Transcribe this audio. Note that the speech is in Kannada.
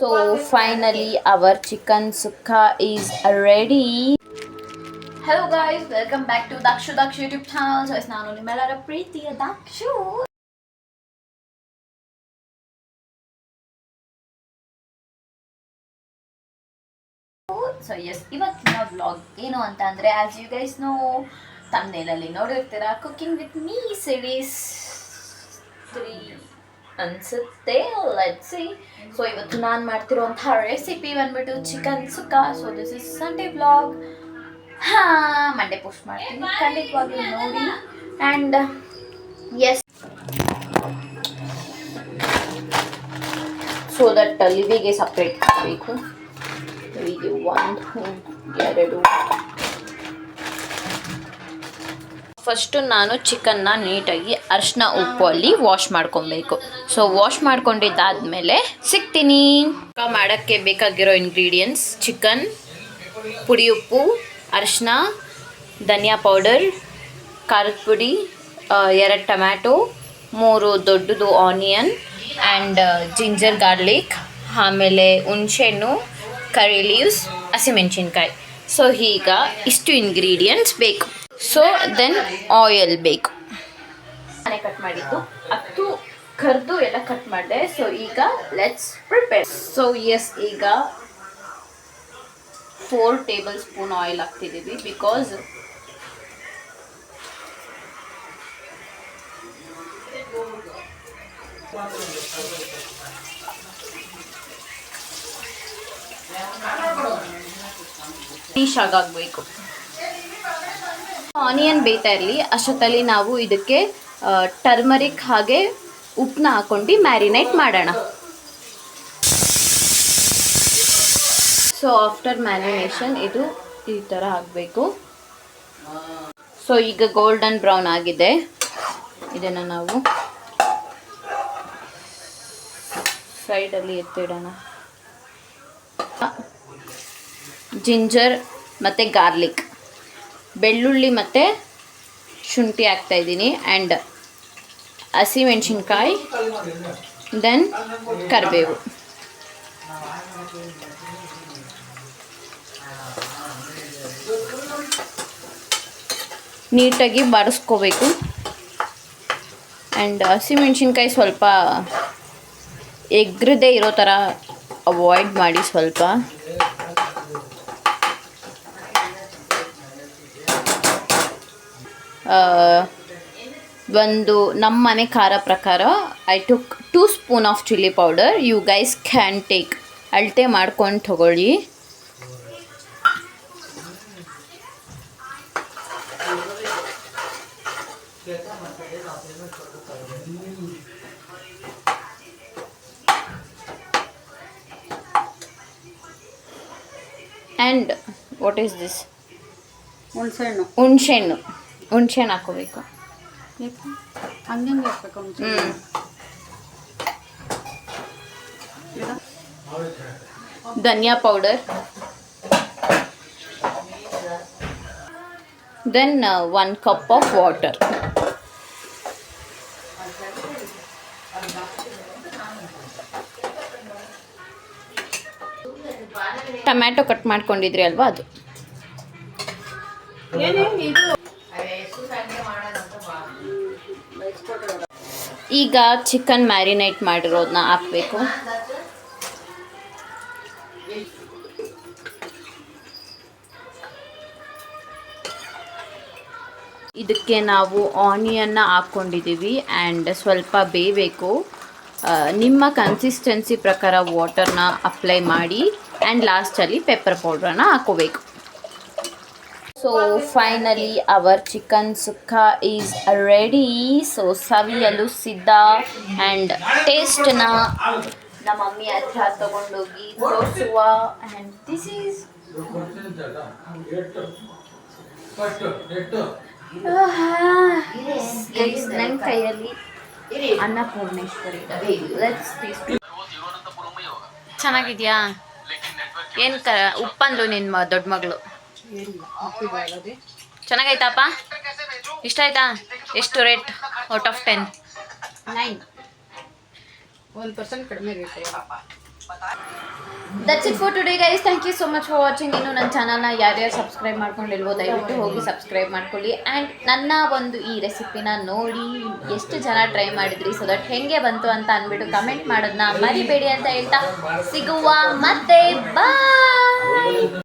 So finally our chicken sukka is ready hello guys welcome back to Dakshu Daksha YouTube channel so ನಾನು ನಿಮ್ಮೆಲ್ಲರ ಪ್ರೀತಿಯ ದಕ್ಷು ಸೊ ಎಸ್ ಇವತ್ತಿನ ವ್ಲಾಗ್ ಏನು ಅಂತ ಅಂದರೆ ಆ್ಯಸ್ ಯು ಗೈಸ್ ನೋ ತಮ್ಮನೇಲಲ್ಲಿ ನೋಡಿರ್ತೀರಾ? Cooking with me series three ಅನ್ಸುತ್ತೆ ಲೆಟ್ ಸಿ ಸೊ ಇವತ್ತು ನಾನು ಮಾಡ್ತಿರುವಂತಹ ರೆಸಿಪಿ ಬಂದ್ಬಿಟ್ಟು chicken sukka. So this is Sunday blog ಹಾಂ ಮಂಡೇ ಪೋಸ್ಟ್ ಮಾಡ್ತೀನಿ. ಖಂಡಿತವಾಗ್ಲೂ ನೋಡಿ. ಆ್ಯಂಡ್ ಎಸ್ ಸೊ ದಟ್ ಲಿವಿಗೆ ಸಪ್ರೇಟ್ ಮಾಡಬೇಕು ಲಿವಿಗೆ ಒಂದು ಎರಡು. ಫಸ್ಟು ನಾನು ಚಿಕನ್ನ ನೀಟಾಗಿ ಅರಿಶಿನ, ಉಪ್ಪು, ಅಲ್ಲಿ ವಾಶ್ ಮಾಡ್ಕೊಬೇಕು. ಸೊ ವಾಶ್ ಮಾಡ್ಕೊಂಡಿದ್ದಾದ್ಮೇಲೆ ಸಿಗ್ತೀನಿ. ಮಾಡೋಕ್ಕೆ ಬೇಕಾಗಿರೋ ಇಂಗ್ರೀಡಿಯೆಂಟ್ಸ್ ಚಿಕನ್ ಪುಡಿ ಉಪ್ಪು, ಅರಿಶಿನ, ಧನಿಯಾ ಪೌಡರ್ ಖಾರದ ಪುಡಿ ಎರಡು ಟೊಮ್ಯಾಟೊ, ಮೂರು ದೊಡ್ಡದು ಆನಿಯನ್ ಆ್ಯಂಡ್ ಜಿಂಜರ್ ಗಾರ್ಲಿಕ್ ಆಮೇಲೆ ಹುಣಸೆಹಣ್ಣು ಕರಿ ಲೀವ್ಸ್ ಹಸಿಮೆಣಸಿನ್ಕಾಯಿ. ಸೊ ಈಗ ಇಷ್ಟು ಇಂಗ್ರೀಡಿಯೆಂಟ್ಸ್ ಬೇಕು. ಸೊ ದೆನ್ ಆಯಿಲ್ ಬೇಕು. ಮನೆ ಕಟ್ ಮಾಡಿದ್ದು. ಹತ್ತು ಕರೆದು ಎಲ್ಲ ಕಟ್ ಮಾಡಿದೆ. ಸೊ ಈಗ ಲೆಟ್ಸ್ ಪ್ರಿಪೇರ್ ಸೊ ಎಸ್ ಈಗ ಫೋರ್ ಟೇಬಲ್ ಸ್ಪೂನ್ ಆಯಿಲ್ ಹಾಕ್ತಿದ್ದೀವಿ ಬಿಕಾಸ್ ಫಿನಿಶ್ ಆಗಾಗಬೇಕು. ಆನಿಯನ್ ಬೇಯ್ತಾ ಇರಲಿ, ಅಷ್ಟೊತ್ತಲ್ಲಿ ನಾವು ಇದಕ್ಕೆ ಟರ್ಮರಿಕ್ ಹಾಗೆ ಉಪ್ಪನ್ನ ಹಾಕೊಂಡು ಮ್ಯಾರಿನೇಟ್ ಮಾಡೋಣ. ಸೊ ಆಫ್ಟರ್ ಮ್ಯಾರಿನೇಷನ್ ಇದು ಈ ಥರ ಆಗಬೇಕು. ಸೊ ಈಗ ಗೋಲ್ಡನ್ ಬ್ರೌನ್ ಆಗಿದೆ. ಇದನ್ನು ನಾವು ಸೈಡಲ್ಲಿ ಎತ್ತಿಡೋಣ. ಜಿಂಜರ್ ಮತ್ತು ಗಾರ್ಲಿಕ್. ಬೆಳ್ಳುಳ್ಳಿ ಮತ್ತು ಶುಂಠಿ ಹಾಕ್ತಾ ಇದ್ದೀನಿ ಆ್ಯಂಡ್ ಹಸಿಮೆಣ್ಸಿನ್ಕಾಯಿ ದೆನ್ ಕರಿಬೇವು. ನೀಟಾಗಿ ಬಾಡಿಸ್ಕೋಬೇಕು ಆ್ಯಂಡ್ ಹಸಿಮೆಣ್ಸಿನ್ಕಾಯಿ ಸ್ವಲ್ಪ ಎಗ್ರದೇ ಇರೋ ಥರ ಅವಾಯ್ಡ್ ಮಾಡಿ ಸ್ವಲ್ಪ. ಒಂದು ನಮ್ಮ ಮನೆ ಖಾರ ಪ್ರಕಾರ I took two spoon of chilli powder you guys can take ಅಳತೆ ಮಾಡ್ಕೊಂಡು ತಗೊಳ್ಳಿ. ಆ್ಯಂಡ್ ವಾಟ್ ಈಸ್ ದಿಸ್ ಹುಣಸೆಹಣ್ಣು. ಹುಣ್ಸೆಹಣ್ಣು. ಹಾಕೋಬೇಕು ಯಾಕೆ ಹಂಗಂಗೆ ಹಾಕ್ಬೇಕು ಹುಣಸೆ dhaniya powder then one cup of water tomato cut ಮಾಡ್ಕೊಂಡಿದ್ರಿ ಅಲ್ವಾ ಅದು? ಈಗ ಚಿಕನ್ ಮ್ಯಾರಿನೇಟ್ ಮಾಡಿರೋದನ್ನ ಹಾಕಬೇಕು. ಇದಕ್ಕೆ ನಾವು ಆನಿಯನ್ನ ಹಾಕ್ಕೊಂಡಿದ್ದೀವಿ ಆ್ಯಂಡ್ ಸ್ವಲ್ಪ ಬೇಯಬೇಕು. ನಿಮ್ಮ ಕನ್ಸಿಸ್ಟೆನ್ಸಿ ಪ್ರಕಾರ ವಾಟರ್ನ ಅಪ್ಲೈ ಮಾಡಿ ಆ್ಯಂಡ್ ಲಾಸ್ಟಲ್ಲಿ ಪೆಪ್ಪರ್ ಪೌಡ್ರನ್ನ ಹಾಕೋಬೇಕು so finally our chicken sukka is ready so ಸವಿಯಲು ಸಿದ್ಧ ಆ್ಯಂಡ್ ಟೇಸ್ಟನ್ನ ನಮ್ಮ ಮಮ್ಮಿ ಹತ್ರ ತಗೊಂಡೋಗಿ ತೋರಿಸುವ ಆ್ಯಂಡ್ ದಿಸ್ ಈಸ್ ನನ್ನ ಕೈಯಲ್ಲಿ ಅನ್ನಪೂರ್ಣೇಶ್ವರಿ ಲೆಟ್ಸ್ ಟೇಸ್ಟ್ ಚೆನ್ನಾಗಿದ್ಯಾ? ಏನು ಕ ಉಪ್ಪಂದು ನಿನ್ನ ದೊಡ್ಡ ಮಗಳು? ಚೆನ್ನಾಗೈತಾಪ ಇಷ್ಟ ಆಯ್ತಾ? ಎಷ್ಟು rate? Out of ten. Nine. ಒಂದು ಪರ್ಸೆಂಟ್ ಕಡಿಮೆ rate that's it for today guys thank you so much for watching ಇನ್ನು ನನ್ನ ಚಾನಲ್ನ ಯಾರ್ಯಾರು ಸಬ್ಸ್ಕ್ರೈಬ್ ಮಾಡ್ಕೊಂಡಿಲ್ವೋ ದಯವಿಟ್ಟು ಹೋಗಿ ಸಬ್ಸ್ಕ್ರೈಬ್ ಮಾಡ್ಕೊಳ್ಳಿ. ಆ್ಯಂಡ್ ನನ್ನ ಒಂದು ಈ ರೆಸಿಪಿನ ನೋಡಿ ಎಷ್ಟು ಜನ ಟ್ರೈ ಮಾಡಿದ್ರಿ ಸೊ ದಟ್ ಹೆಂಗೆ ಬಂತು ಅಂತ ಅಂದ್ಬಿಟ್ಟು ಕಮೆಂಟ್ ಮಾಡೋದನ್ನ ಮರಿಬೇಡಿ ಅಂತ ಹೇಳ್ತಾ ಸಿಗುವ ಮತ್ತೆ. ಬಾಯ್